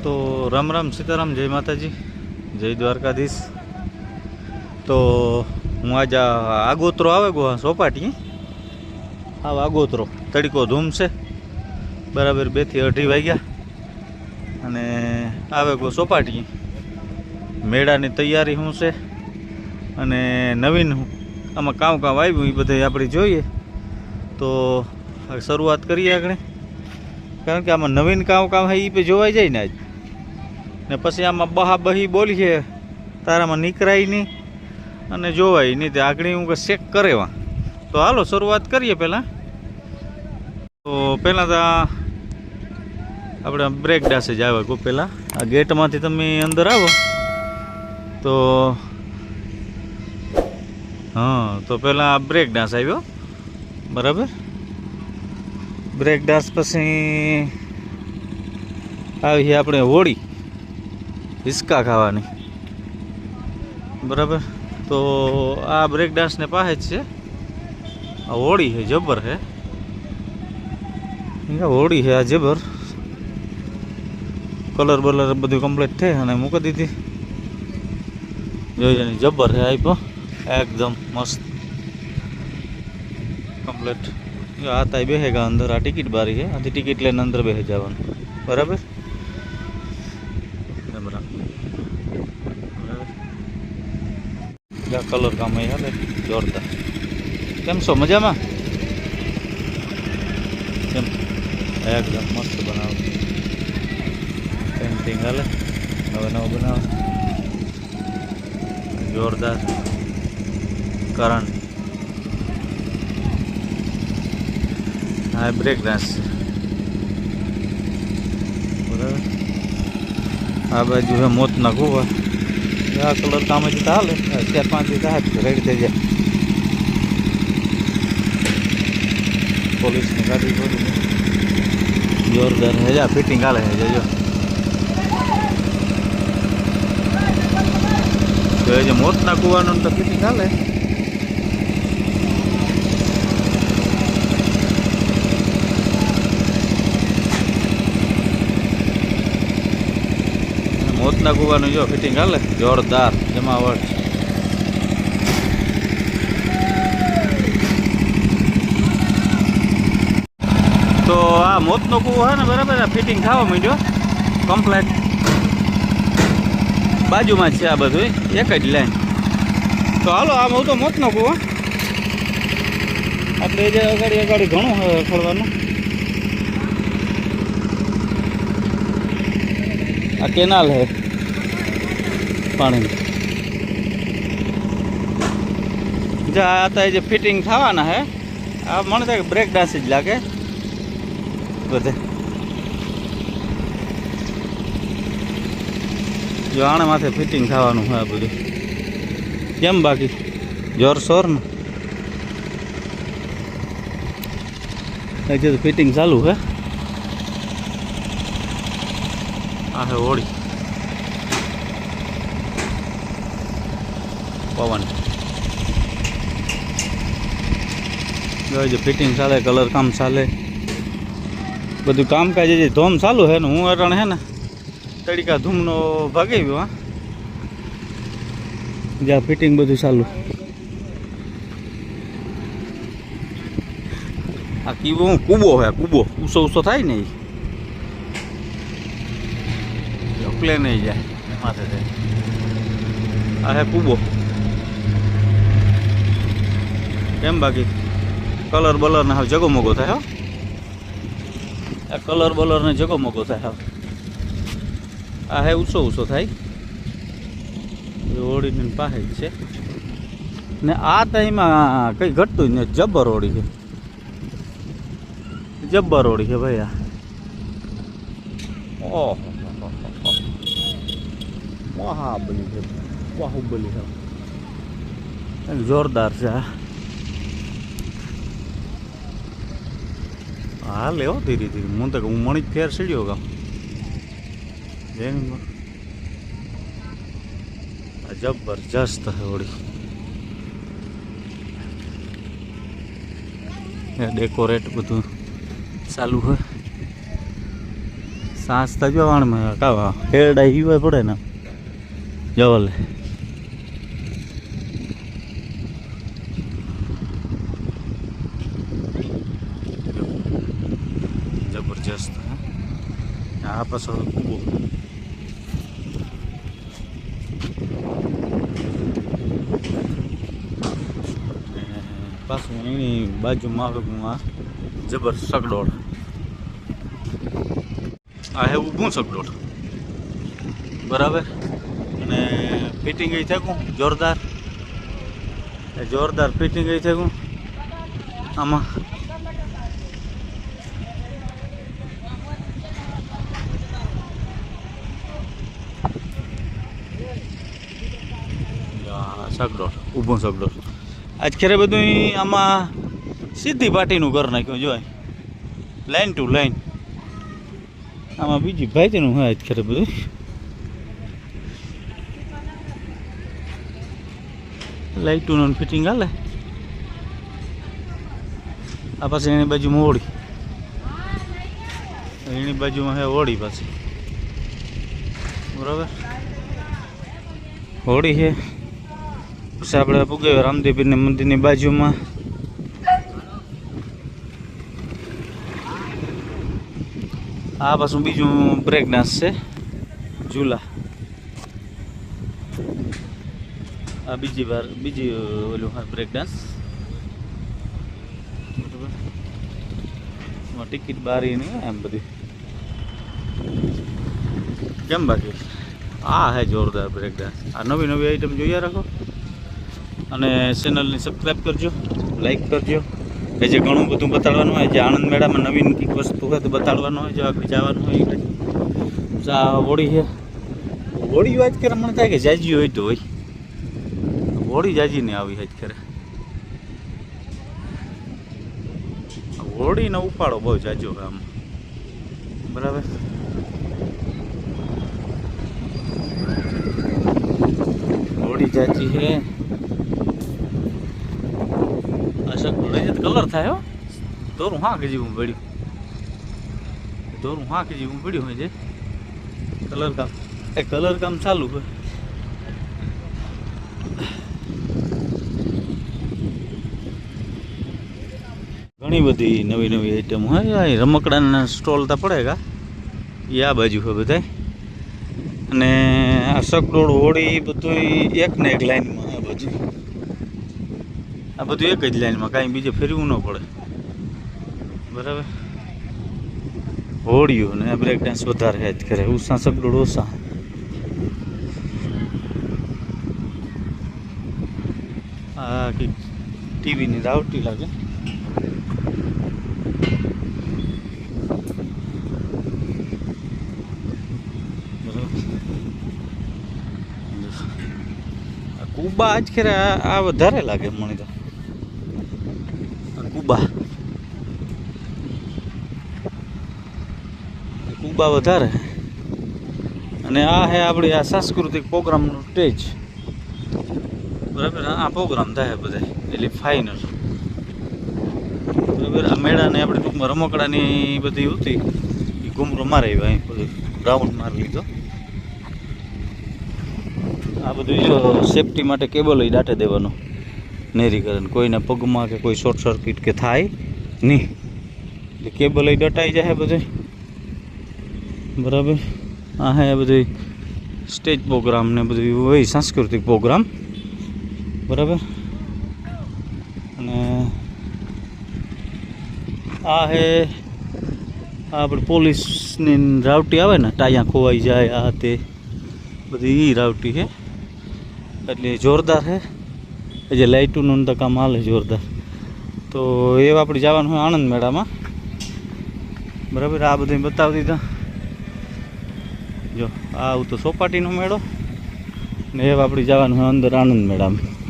તો રામ રામ સીતારામ, જય માતાજી, જય દ્વારકાધીશ. તો હું આજે આગોતરો આવે ગો સોપાટી, હા? આગોતરો. તડકો ધૂમ છે. બરાબર બેથી અઢી વાગ્યા. અને આવે ગો સોપાટી. મેળાની તૈયારી શું છે. અને નવીન હું. આમાં કામ કામ આવ્યું એ બધે આપણે જોઈએ. તો શરૂઆત કરીએ આગળ. કારણ કે આમાં નવીન કામ કામ હોય એ જોવાઈ જાય ને આજ. ને પછી આમાં બહા બહી બોલીએ તારામાં નીકળાય નહીં. અને જોવાય નહીં તે આગળ હું ચેક કરેવા તો હાલો શરૂઆત કરીએ પહેલાં. તો પહેલાં તો આપણે બ્રેક ડાસે જ આવે કો પહેલાં. આ ગેટમાંથી તમે અંદર આવો. તો હા, તો પહેલાં બ્રેક ડાન્સ આવ્યો. બરાબર? બ્રેક ડાન્સ પછી આવી આપણે હોળી. હિસકા ખાવાની. બરાબર? તો આ બ્રેક ડાન્સને પાસે જ છે. આ હોળી છે જબર છે હોળી છે આ જબર. કલર બલર બધું કમ્પ્લીટ થઈ અને મૂકી દીધી. જોઈ જબર છે આપ્યો એકદમ મસ્ત. કમ્પ્લીટ આ તાઈ બેહેગા અંદર, આ ટિકિટ બારી છે આથી ટિકિટ લઈને અંદર બેસી જવાનું. બરાબર? બરાબર કલર કામ હાલે જોરદાર. કેમ છો? મજામાં? કેમ? એકદમ મસ્ત બનાવો. પેન્ટિંગ હાલે, નવો નવો બનાવો. જોરદાર કરણ હા બ્રેક ડાન્સ બરાબર આ બાજુ છે મોતના કુવા આ કલર કામ જ હાલે ચાર પાંચ દિવસ થાય રેડી થઈ જાય પોલીસની ગાડી થોડી જોરદાર હે જા ફિટિંગ હાલે છે જો તો એ જે મોતના કુવાનું તો ફિટિંગ હાલે મોતના કૂવાનું જો ફિટિંગ હાલે. જોરદાર, જમાવટ. તો આ મોતનો કૂવો છે ને બરાબર, આ ફિટિંગ થવા માંડ્યો. કમ્પ્લેટ બાજુમાં છે આ બધું, એક જ લાઈન તો હાલો, આમ હું તો મોતનો કૂવો. આપણે જે અગાડી અગાડી ઘણું હવે ખોલવાનું આ કેનાલ હે. પાણીની જે આ હતા જે ફિટિંગ થવાના હે, આ મને થાય બ્રેક ડાન્સ જ લાગે. બધે. જો આણે માથે ફિટિંગ થવાનું હોય બધું. કેમ બાકી? જોરશોર ને? હજી તો ફિટિંગ ચાલુ હે. આ હે હોળી. પવન. જો ફિટિંગ ચાલે કલર કામ ચાલે. બધું કામકાજ જે ધોમ ચાલુ છે ને, હું અરણ હે ને, તડીકા ધૂમનો ભાગી ગયો હા. જ્યાં ફિટિંગ બધું ચાલુ. આ કીવો હું કૂબો હે કૂબો. ઊંસો ઊંસો થાય ને એ. નહીં જાય માથે આ હે કૂબો. કેમ બાકી કલર બલર ને હવે જગો મોગો થાય, હો. આ કલર બલર ને જગો મોગો થાય, હવે. આ હે ઊંચો ઊંચો થાય. ઓળીને પાસે જ છે. ને આ ટાઈમમાં કંઈ ઘટતું જ નહીં જબ્બર ઓળી છે. જબ્બર ઓળી છે ભાઈ આ. ઓહો મહાબલી છે. બાહુબલી છે જોરદાર છે આ. હા લેવો ધીરે ધીરે. હું તો હું મણી ફેર જેની આ જબરજસ્ત હે હોળી. ડેકોરેટ બધું ચાલુ હોય સાસ તો જવાણમાં કાવા હેરડા ઈવા પડે ને? જવલે. જબરજસ્ત આ પાછળ કૂબો પાછું એની બાજુમાં આવે જબર સગડોળ. આ હે ઊભું સગડોળ. બરાબર? અને ફિટિંગ એ થયું જોરદાર. જોરદાર ફિટિંગ એ થયું આમાં સગડોળ ઊભો સગડોળ આજ ખેરે બધું આમાં સીધી પાટીનું ઘર નાખ્યું, જોય. લાઈન ટુ લાઈન આમાં બીજી ભાઈનું હોય આજ ખેરે બધું. લાઈટુનું ફિટિંગ હાલે. આ પાસે એની બાજુમાં હોળી. એની બાજુમાં હે હોળી પાછી. બરાબર? હોળી છે પછી આપણે પૂગે રામદેવપીરના મંદિરની બાજુમાં આ પાછું બીજું બ્રેક ડાન્સ છે ઝૂલા આ બીજી વાર બીજી ઓલું હા બ્રેક ડાન્સ ટિકિટ બારી નહીં એમ બધી કેમ બાકી આ હે જોરદાર બ્રેક ડાન્સ આ નવી નવી આઈટમ જોઈએ રાખો અને ચેનલને સબસ્ક્રાઈબ કરજો લાઈક કરજો. કે જે ઘણું બધું બતાડવાનું હોય, જે આનંદ મેળામાં નવીન કંઈક વસ્તુ હોય તો બતાડવાનું હોય જો આગળ જવાનું હોય હોળી છે. હોળી વાત કરે મને થાય કે જાજી હોય તો હોય. હોળી જાજી ને આવી જ કરે હોળીનો ઉપાડો બહુ જાજો હોય આમ. બરાબર? હોળી જાજી છે. અશોક કલર થાય હો. હા કે જેવું પડ્યું. દોરું હા કે જેવું પડ્યું હોય છે. કલર કામ. એ કલર કામ ચાલુ હોય. ઘણી બધી નવી નવી આઈટમ હોય. રમકડાના સ્ટોલ તો પડે કા? એ આ બાજુ હોય બધાય. અને આ સકડોળ હોળી બધું એક ને એક લાઈનમાં આ બધું આ બધું એક જ લાઈનમાં, કાંઈ બીજે ફેરવું ન પડે. બરાબર? હોળીઓ ને બ્રેક ડાન્સ વધારે હેજ કરે. ઉષા સગડું ઓછા. આ કંઈક ટીવીની રાવટી લાગે. કુબા આજ ખેરા આ વધારે લાગે મને તો. કુબા. કુબા વધારે. અને આ હે આપણી આ સાંસ્કૃતિક પ્રોગ્રામનું સ્ટેજ. બરાબર? આ પ્રોગ્રામ થાય બધા એટલે ફાઇનલ બરાબર? આ મેળાને આપણે ટૂંકમાં રમકડાની બધી હતી. એ ઘૂમરો મારે અહીં બધું રાઉન્ડ મારી લીધો. આ બધું સેફટી માટે કેબલ દાટે દેવાનો. નેરીકરણ કોઈના પગમાં કે કોઈ શોર્ટ સર્કિટ કે થાય નહીં એટલે કેબલ દટાઈ જાય બધું બરાબર આ હે બધું સ્ટેજ પ્રોગ્રામ ને બધું હોય સાંસ્કૃતિક પ્રોગ્રામ બરાબર અને આ હે આ આપણે પોલીસની રાવટી આવે ને ટાયા ખોવાઈ જાય આ તે બધી એ રાવટી છે એટલે જોરદાર છે એ જે લાઇટોનું તો કામ હાલે જોરદાર. તો એ આપણે જવાનું હોય આણંદ મેળામાં. બરાબર, આ બધું બતાવી દીધા. જો આવું તો સોપાટીનો મેળો. ને એવા આપણે જવાનું હોય અંદર આનંદ મેળામાં.